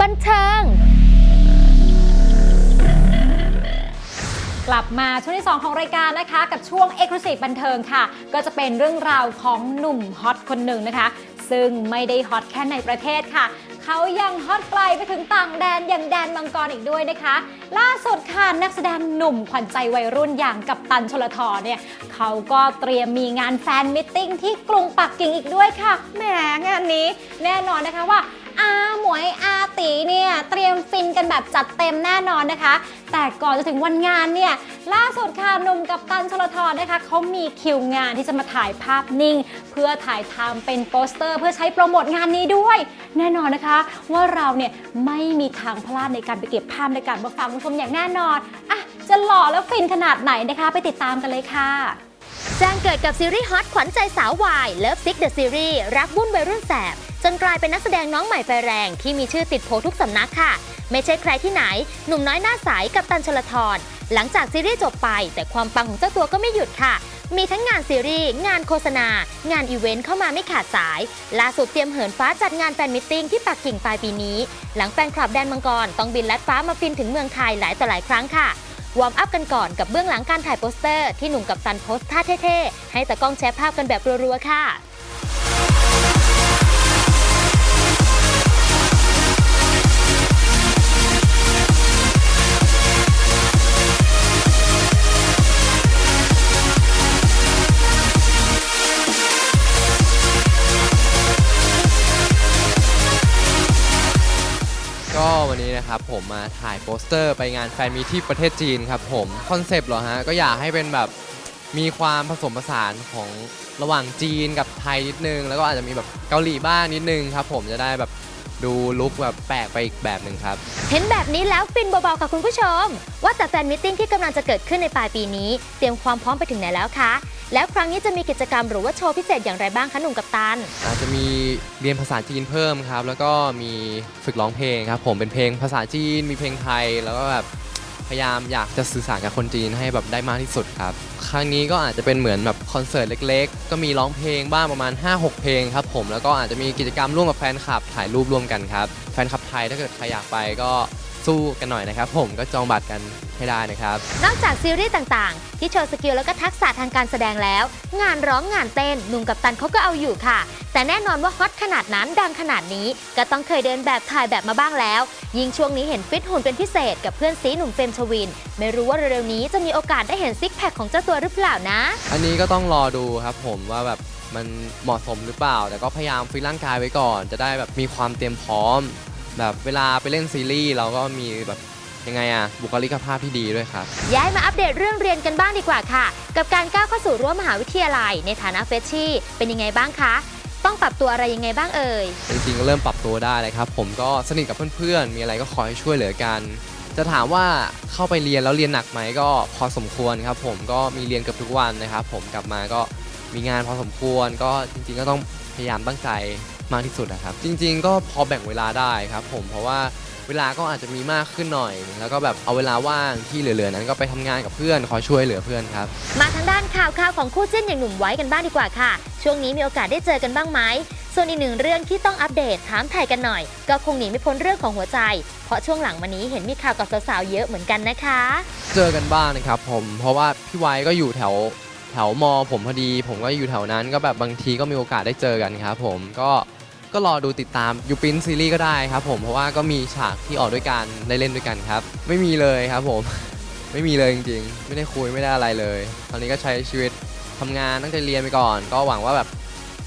บันเทิง กลับมาช่วงที่ 2 ของรายการนะคะ กับช่วง e x c l u s i v e บันเทิงค่ะ ก็จะเป็นเรื่องราวของหนุ่มฮอตคนหนึ่งนะคะ ซึ่งไม่ได้ฮอตแค่ในประเทศค่ะเขายังฮอตไกลไปถึงต่างแดนอย่างแดนมังกรอีกด้วยนะคะ ล่าสุดค่ะนักแสดงหนุ่มขวัญใจวัยรุ่นอย่างกัปตันชลทรเนี่ยเขาก็เตรียมมีงานแฟนมิทติ้งที่กรุงปักกิ่งอีกด้วยค่ะแหมงานนี้แน่นอนนะคะว่า อาหมวยอาตีเนี่ยเตรียมฟินกันแบบจัดเต็มแน่นอนนะคะ แต่ก่อนจะถึงวันงานเนี่ยล่าสุดค่ะหนุ่มกับตันชลทรนะคะเขามีคิวงานที่จะมาถ่ายภาพนิ่ง เพื่อถ่ายทำเป็นโปสเตอร์ เพื่อใช้โปรโมทงานนี้ด้วย แน่นอนนะคะ ว่าเราเนี่ยไม่มีทางพลาดในการไปเก็บภาพในการมาฟังคุณผู้ชมอย่างแน่นอนอะจะหล่อแล้วฟินขนาดไหนนะคะ ไปติดตามกันเลยค่ะ แจ้งเกิดกับซีรีส์ฮอตขวัญใจสาววายเลิฟซิกเดอะซีรีส์รักบุ่นวัยรุ่นแสบ จนกลายเป็นนักแสดงน้องใหม่ไฟแรง ที่มีชื่อติดโพทุกสำนักค่ะ ไม่ใช่ใครที่ไหน หนุ่มน้อยหน้าใสกับตันชลทรหลังจากซีรีส์จบไป แต่ความปังของเจ้าตัวก็ไม่หยุดค่ะ มีทั้งงานซีรีส์ งานโฆษณา งานอีเวนต์เข้ามาไม่ขาดสายล่าสุดเตรียมเหินฟ้าจัดงานแฟนมิทติ้งที่ปักกิ่งปลายปีนี้ หลังแฟนคลับแดนมังกรต้องบินลัดฟ้ามาฟินถึงเมืองไทยหลายต่อหลายครั้งค่ะ วอร์มอัพกันก่อนกับเบื้องหลังการถ่ายโปสเตอร์ที่หนุ่มกับซันโพสท่าเท่ๆ ให้ตะกล้องแชร์ภาพกันแบบรัวๆ ค่ะ นะครับผมมาถ่ายโปสเตอร์ไปงานแฟนมีที่ประเทศจีนครับผมคอนเซปต์เหรอฮะก็อยากให้เป็นแบบมีความผสมผสานของระหว่างจีนกับไทยนิดนึง แล้วก็อาจจะมีแบบเกาหลีบ้างนิดนึงครับผมจะได้แบบ ดูลุคแบบแปลกไปอีกแบบหนึ่งครับ เห็นแบบนี้แล้วฟินเบาๆค่ะคุณผู้ชม ว่าแต่แฟนมิทติ้งที่กำลังจะเกิดขึ้นในปลายปีนี้ เตรียมความพร้อมไปถึงไหนแล้วคะ แล้วครั้งนี้จะมีกิจกรรมหรือว่าโชว์พิเศษอย่างไรบ้างคะหนุ่มกับตัน อาจจะมีเรียนภาษาจีนเพิ่มครับ แล้วก็มีฝึกร้องเพลงครับ ผมเป็นเพลงภาษาจีน มีเพลงไทยแล้วก็แบบ พยายามอยากจะสื่อสารกับคนจีนให้แบบได้มากที่สุดครับ ครั้งนี้ก็อาจจะเป็นเหมือนแบบคอนเสิร์ตเล็ก ๆ ก็มีร้องเพลงบ้างประมาณ 5-6 เพลงครับผมแล้วก็อาจจะมีกิจกรรมร่วมกับแฟนคลับถ่ายรูปร่วมกันครับแฟนคลับไทยถ้าเกิดใครอยากไปก็ สู้กันหน่อยนะครับ ผมก็จองบัตรกันให้ได้นะครับ นอกจากซีรีส์ต่างๆ ที่โชว์สกิลแล้วก็ทักษะทางการแสดงแล้ว งานร้องงานเต้นหนุ่มกับตันเขาก็เอาอยู่ค่ะ แต่แน่นอนว่าฮอตขนาดนั้นดังขนาดนี้ ก็ต้องเคยเดินแบบถ่ายแบบมาบ้างแล้ว ยิ่งช่วงนี้เห็นฟิตหุ่นเป็นพิเศษกับเพื่อนซีหนุ่มเฟรมชวิน ไม่รู้ว่าเร็วๆนี้จะมีโอกาสได้เห็นซิกแพคของเจ้าตัวหรือเปล่านะ อันนี้ก็ต้องรอดูครับผมว่าแบบมันเหมาะสมหรือเปล่า แต่ก็พยายามฟิตร่างกายไว้ก่อน จะได้แบบมีความเตรียมพร้อม แบบเวลาไปเล่นซีรีส์เราก็มีแบบยังไงอะบุคลิกภาพที่ดีด้วยครับ ย้ายมาอัปเดตเรื่องเรียนกันบ้างดีกว่าค่ะ กับการก้าวเข้าสู่รั้วมหาวิทยาลัย ในฐานะเฟชชี่เป็นยังไงบ้างคะ ต้องปรับตัวอะไรยังไงบ้างเอ่ย จริงๆก็เริ่มปรับตัวได้เลยครับ ผมก็สนิทกับเพื่อนๆ มีอะไรก็คอยช่วยเหลือกัน จะถามว่าเข้าไปเรียนแล้วเรียนหนักไหมก็พอสมควรครับ ผมก็มีเรียนเกือบทุกวันนะครับ ผมกลับมาก็มีงานพอสมควร ก็จริงๆก็ต้องพยายามตั้งใจ มากที่สุดนะครับ จริง ๆ ก็พอแบ่งเวลาได้ครับ ผมเพราะว่าเวลาก็อาจจะมีมากขึ้นหน่อย แล้วก็แบบเอาเวลาว่างที่เหลือๆนั้นก็ไปทำงานกับเพื่อนคอยช่วยเหลือเพื่อนครับ มาทางด้านข่าวข่าวของคู่จิ้นอย่างหนุ่มไว้กันบ้างดีกว่าค่ะ ช่วงนี้มีโอกาสได้เจอกันบ้างไหม ส่วนอีกหนึ่งเรื่องที่ต้องอัปเดตถามไทยกันหน่อย ก็คงหนีไม่พ้นเรื่องของหัวใจ เพราะช่วงหลังมานี้เห็นมีข่าวกับสาวๆเยอะเหมือนกันนะคะ เจอกันบ้างนะครับ ผมเพราะว่าพี่ไว้ก็อยู่แถวแถวมอผมพอดี ผมก็อยู่แถวนั้นก็แบบบางทีก็มีโอกาสได้เจอกันครับ ผมก็ ก็รอดูติดตามยูปินซีรีส์ก็ได้ครับผมเพราะว่าก็มีฉากที่ออกด้วยกันได้เล่นด้วยกันครับ ไม่มีเลยครับผม ไม่มีเลยจริงๆ ไม่ได้คุยไม่ได้อะไรเลย ตอนนี้ก็ใช้ชีวิตทำงานตั้งใจเรียนไปก่อน ก็หวังว่าแบบ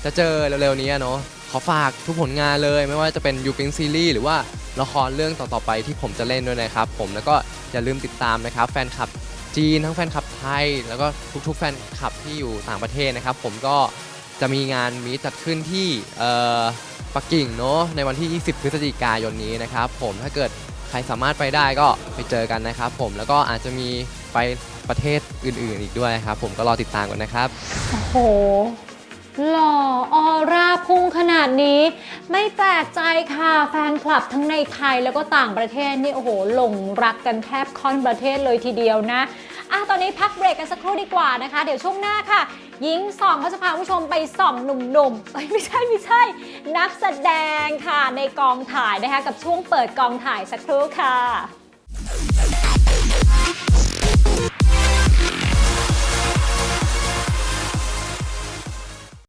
จะเจอเร็วๆนี้อะเนาะขอฝากทุกผลงานเลย ไม่ว่าจะเป็นยูปินซีรีส์หรือว่าละครเรื่องต่อๆไปที่ผมจะเล่นด้วยนะครับ ผมแล้วก็อย่าลืมติดตามนะครับ แฟนคลับจีนทั้งแฟนคลับไทย แล้วก็ทุกๆแฟนคลับที่อยู่ต่างประเทศนะครับ ผมก็จะมีงานมีจัดขึ้นที่เอ่อ ปักกิ่งเนาะในวันที่ 20 พฤศจิกายนนี้นะครับผมถ้าเกิดใครสามารถไปได้ก็ไปเจอกันนะครับผมแล้วก็อาจจะมีไปประเทศอื่น ๆ อีกด้วยครับ ผมก็รอติดตามกันนะครับ โอ้โห หล่อออร่าพุ่งขนาดนี้ ไม่แปลกใจค่ะ แฟนคลับทั้งในไทยแล้วก็ต่างประเทศนี่โอ้โหหลงรักกันแทบค่อนประเทศเลยทีเดียวนะอะตอนนี้พักเบรกกันสักครู่ดีกว่านะคะ เดี๋ยวช่วงหน้าค่ะ ยิงส่องเขาจะพาผู้ชมไปส่องหนุ่มๆไม่ใช่ไม่ใช่ นักแสดงค่ะในกองถ่ายนะคะกับช่วงเปิดกองถ่ายสักครู่ค่ะ